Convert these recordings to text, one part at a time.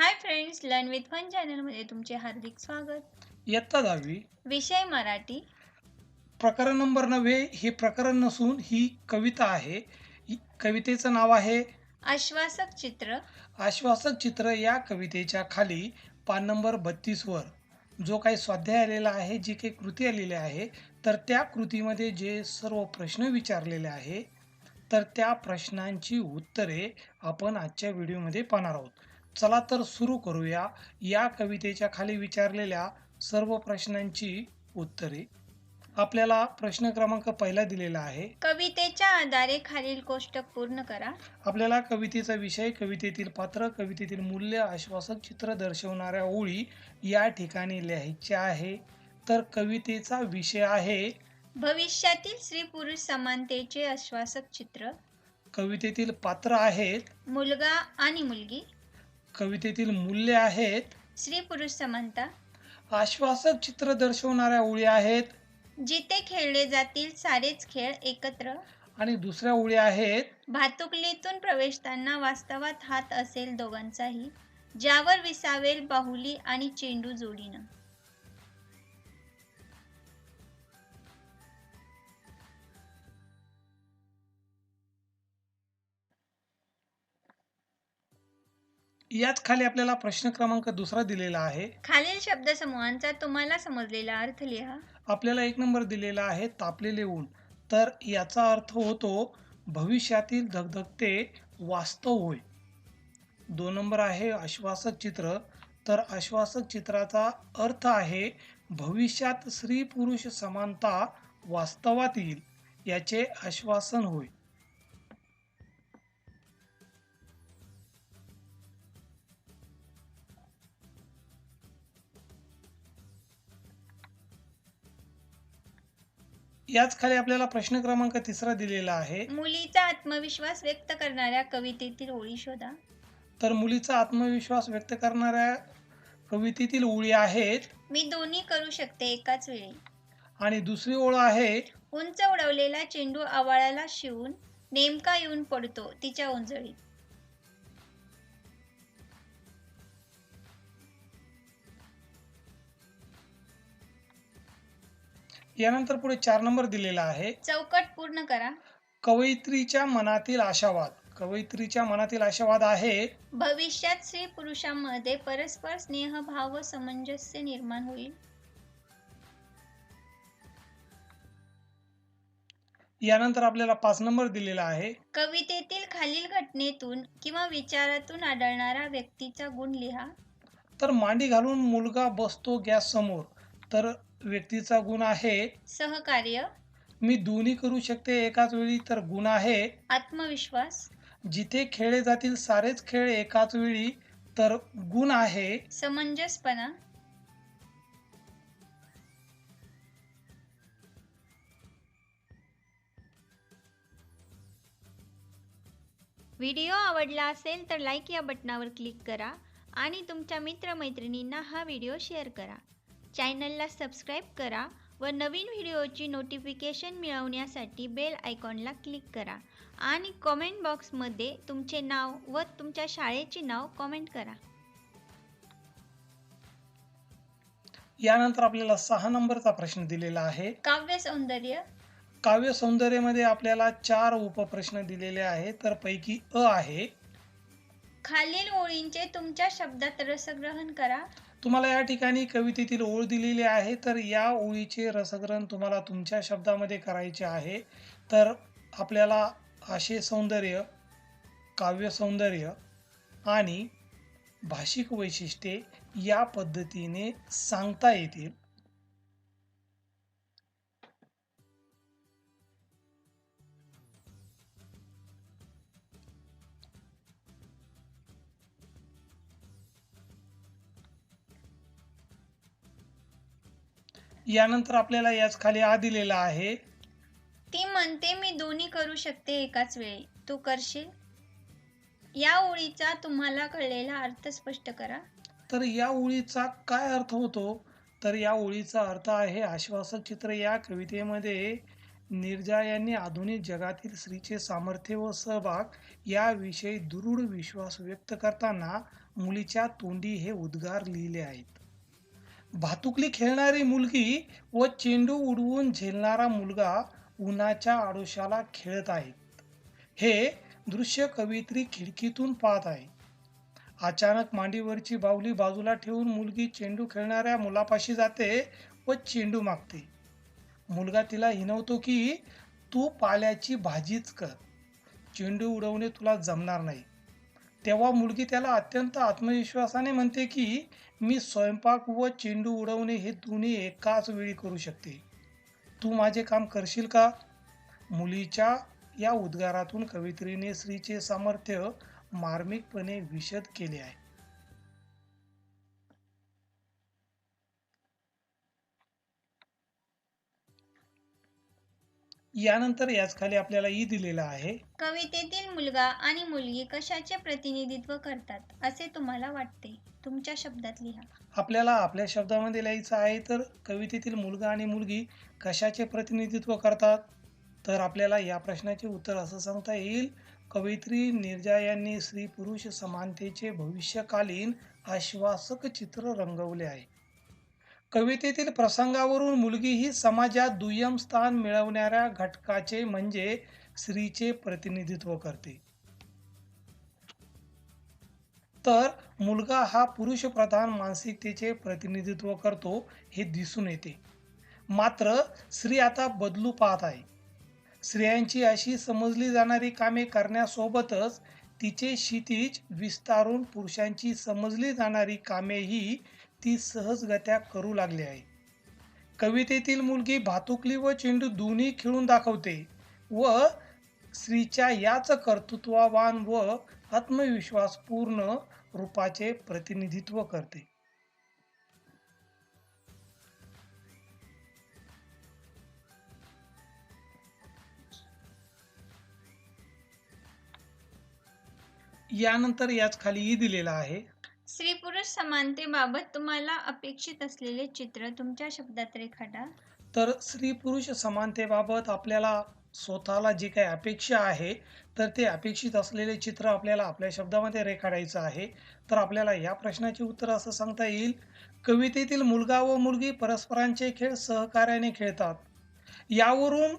Hi friends learn with fun चॅनलमध्ये तुमचे हार्दिक स्वागत. इयत्ता दहावी. विषय मराठी. प्रकरण नंबर नव्हे हे प्रकरण नसून ही कविता आहे. ही कवितेचं नाव आहे. आश्वासक चित्र. आश्वासक चित्र या कवितेच्या खाली पान नंबर बत्तीसवर जो काही स्वाध्याय आलेला आहे जी काही कृती आलेली आहे तर त्या कृतीमध्ये जे सर्व प्रश्न विचारलेले आहे तर त्या प्रश्नांची उत्तरे आपण आजच्या व्हिडिओमध्ये पाहणार आहोत. चला तर सुरू करूया. या कवितेच्या खाली विचारलेल्या सर्व प्रश्नांची उत्तरे. आपल्याला प्रश्न क्रमांक पहिला दिलेला आहे. कवितेच्या आधारे खालील कोष्टक पूर्ण करा. आपल्याला कवितेचा विषय कवितेतील पात्र कवितेतील मूल्य आश्वासक चित्र दर्शवणाऱ्या ओळी या ठिकाणी लिहायच्या आहे. तर कवितेचा विषय आहे. भविष्यातील स्त्री पुरुष समानतेचे आश्वासक चित्र. कवितेतील पात्र आहेत. मुलगा आणि मुलगी. कवितेतील मूल्य आहेत. स्त्री पुरुष समानता आश्वासक चित्र दर्शवणाऱ्या ओळी आहेत. जिथे खेळले जातील सारेच खेळ एकत्र. आणि दुसऱ्या ओळी आहेत. भातुकलीतून प्रवेशताना वास्तवात हात असेल दोघांचाही. ज्यावर विसावेल बाहुली आणि चेंडू जोडीनं. याच खाली आपल्याला प्रश्न क्रमांक दुसरा दिलेला आहे. खालील शब्दसमूहांचा तुम्हाला समजलेला अर्थ लिहा. आपल्याला एक नंबर दिलेला आहे तापलेले ऊन. तर याचा अर्थ होतो भविष्यातील धगधगते वास्तव होय. दोन नंबर आहे आश्वासक चित्र. तर आश्वासक चित्राचा अर्थ आहे भविष्यात स्त्री पुरुष समानता वास्तवात येईल याचे आश्वासन होय. याच खाली आपल्याला प्रश्न क्रमांक तिसरा दिलेला आहे. मुलीचा आत्मविश्वास व्यक्त करणाऱ्या कवितेतील ओळी शोधा. तर मुलीचा आत्मविश्वास व्यक्त करणाऱ्या कवितेतील ओळी आहेत. मी दोन्ही करू शकते एकाच वेळी. आणि दुसरी ओळ आहे. उंच उडवलेला चेंडू आवाळाला शिवून नेमका येऊन पडतो तिच्या उंजळीत. यानंतर पुढे चार नंबर दिलेला आहे. चौकट पूर्ण करा. कवयित्रीच्या मनातील आशावाद. कवयित्रीच्या मनातील आशावाद आहे. भविष्यात स्त्री पुरुषांमध्ये परस्पर स्नेह भाव व सामंजस्य निर्माण होईल. यानंतर आपल्याला पाच नंबर दिलेला आहे. कवितेतील खालील घटनेतून किंवा विचारातून आढळणारा व्यक्तीचा गुण लिहा. तर मांडी घालून मुलगा बसतो गॅस समोर तर व्यक्तीचा गुण आहे. सहकार्य. मी दोन्ही करू शकते एकाच वेळी तर गुण आहे. आत्मविश्वास. जिथे खेळले जातील सारेच खेळ एकाच वेळी तर गुण आहे. समंजसपणा. व्हिडिओ आवडला असेल तर लाईक या बटनावर क्लिक करा आणि तुमच्या मित्रमैत्रिणींना हा व्हिडिओ शेअर करा. चॅनलला सबस्क्राईब करा व नवीन व्हिडिओची नोटिफिकेशन मिळवण्यासाठी बेल आयकॉनला क्लिक करा. आणि कॉमेंट बॉक्समध्ये तुमचे नाव व तुमच्या शाळेचे नाव कॉमेंट करा. यानंतर आपल्याला सहा नंबरचा प्रश्न दिलेला आहे. काव्य सौंदर्य. काव्य सौंदर्यामध्ये आपल्याला चार उपप्रश्न दिलेले आहेत. तर पैकी अ आहे. खालील ओळींचे तुमच्या शब्दात रसग्रहण करा. तुम्हाला या ठिकाणी कवितेतील ओळ दिलेली आहे तर या ओळीचे रसग्रहण तुम्हाला तुमच्या शब्दामध्ये करायचे आहे. तर आपल्याला आशय सौंदर्य काव्य सौंदर्य आणि भाषिक वैशिष्ट्ये या पद्धतीने सांगता येतील. यानंतर आपल्याला याच खाली आ दिलेला आहे. ती म्हणते मी दोन्ही करू शकते एकाच वेळी. तू करशील? या ओळीचा तुम्हाला कळलेला अर्थ स्पष्ट करा. तर या ओळीचा काय अर्थ होतो? तर या ओळीचा अर्थ आहे आश्वासक चित्र या कवितेमध्ये निर्जा यांनी आधुनिक जगातील स्त्रीचे सामर्थ्य व सहभाग याविषयी दृढ विश्वास व्यक्त करताना मुलीच्या तोंडी हे उद्गार लिहिले आहेत. भातुकली खेळणारी मुलगी व चेंडू उडवून झेलणारा मुलगा उन्हाच्या आडोशाला खेळत आहेत हे दृश्य कवयित्री खिडकीतून पाहत आहे. अचानक मांडीवरची बाहुली बाजूला ठेवून मुलगी चेंडू खेळणाऱ्या मुलापाशी जाते व चेंडू मागते. मुलगा तिला हिनवतो की तू पाल्याची भाजीच कर. चेंडू उडवणे तुला जमणार नाही. तेव्हा मुलगी त्याला अत्यंत आत्मविश्वासाने म्हणते की मी स्वयंपाक व चेंडू उडवणे हे दोन्ही एकाच वेळी करू शकते. तू माझे काम करशील का? मुलीच्या या उद्गारातून कवित्रीने स्त्रीचे सामर्थ्य मार्मिकपणे विशद केले आहे. यानंतर याच खाली आपल्याला ई दिलेला आहे. कवितेतील मुलगा आणि मुलगी कशाचे प्रतिनिधित्व करतात असे तुम्हाला वाटते? तुमच्या शब्दात लिहा. आपल्याला आपल्या शब्दामध्ये लिहायचं आहे तर कवितेतील मुलगा आणि मुलगी कशाचे प्रतिनिधित्व करतात? तर आपल्याला या प्रश्नाचे उत्तर असं सांगता येईल कवयित्री निर्जा यांनी स्त्री पुरुष समानतेचे भविष्यकालीन आश्वासक चित्र रंगवले आहे. कवितेतील प्रसंगावरून मुलगी ही समाजात दुय्यम स्थान मिळवणाऱ्या घटकाचे म्हणजे स्त्रीचे प्रतिनिधित्व करते. तर मुलगा हा पुरुष प्रधान मानसिकतेचे प्रतिनिधित्व करतो हे दिसून येते. मात्र स्त्री आता बदलू पाहत आहे. स्त्रियांची अशी समजली जाणारी कामे करण्यासोबतच तिचे क्षितिज विस्तारून पुरुषांची समजली जाणारी कामेही ती सहजगत्या करू लागली आहे. कवितेतील मुलगी भातुकली व चेंडू दोन्ही खेळून दाखवते व स्त्रीच्या याच कर्तृत्ववान व आत्मविश्वासपूर्ण रूपाचे प्रतिनिधित्व करते. यानंतर याच खाली ई दिलेला आहे. स्त्री पुरुष समानतेबाबत तुम्हाला अपेक्षित असलेले चित्र तुमच्या शब्दात रेखाटा. तर स्त्री पुरुष समानतेबाबत आपल्याला स्वतःला जे काही अपेक्षा आहे तर ते अपेक्षित असलेले चित्र आपल्याला आपल्या शब्दामध्ये रेखाटायचं आहे. तर आपल्याला या प्रश्नाचे उत्तर असं सांगता येईल कवितेतील मुलगा व मुलगी परस्परांचे खेळ सहकार्याने खेळतात. यावरून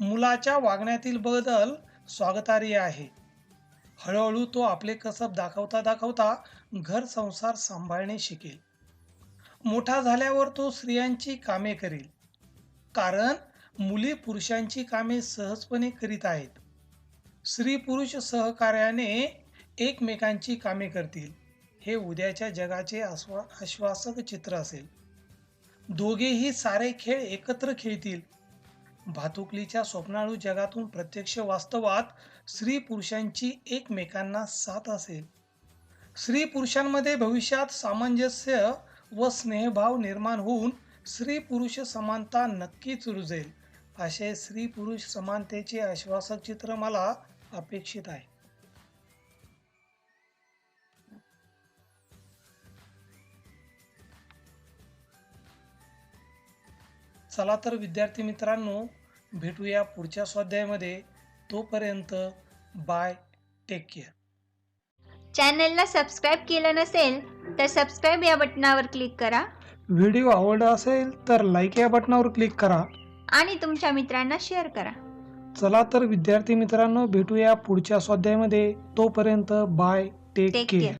मुलाच्या वागण्यातील बदल स्वागतार्ह आहे. हळूहळू तो आपले कसब दाखवता दाखवता घर संसार सांभाळणे शिकेल. मोठा झाल्यावर तो स्त्रियांची कामे करेल. कारण मुली पुरुषांची कामे सहजपणे करीत आहेत. स्त्री पुरुष सहकार्याने एकमेकांची कामे करतील. हे उद्याच्या जगाचे आश्वा आश्वासक चित्र असेल. दोघेही सारे खेळ एकत्र खेळतील. भातुकलीच्या स्वप्नाळू जगातून प्रत्यक्ष वास्तवात स्त्री पुरुषांची एकमेकांना साथ असेल. स्त्री पुरुषांमध्ये भविष्यात सामंजस्य व स्नेहभाव निर्माण होऊन स्त्री पुरुष समानता नक्कीच रुजेल असे स्त्री पुरुष समानतेचे आश्वासक चित्र मला अपेक्षित आहे. चला तर विद्यार्थी मित्रांनो भेटूया पुढच्या स्वाध्यायामध्ये. तोपर्यंत बाय टेक केअर. चॅनलला सबस्क्राईब केलं नसेल तर सबस्क्राईब या बटनावर क्लिक करा. व्हिडिओ आवडला असेल तर लाईक या बटनावर क्लिक करा. आणि तुमच्या मित्रांना शेअर करा. चला तर विद्यार्थी मित्रांनो भेटूया पुढच्या स्वाध्यायामध्ये तोपर्यंत बाय टेक केअर.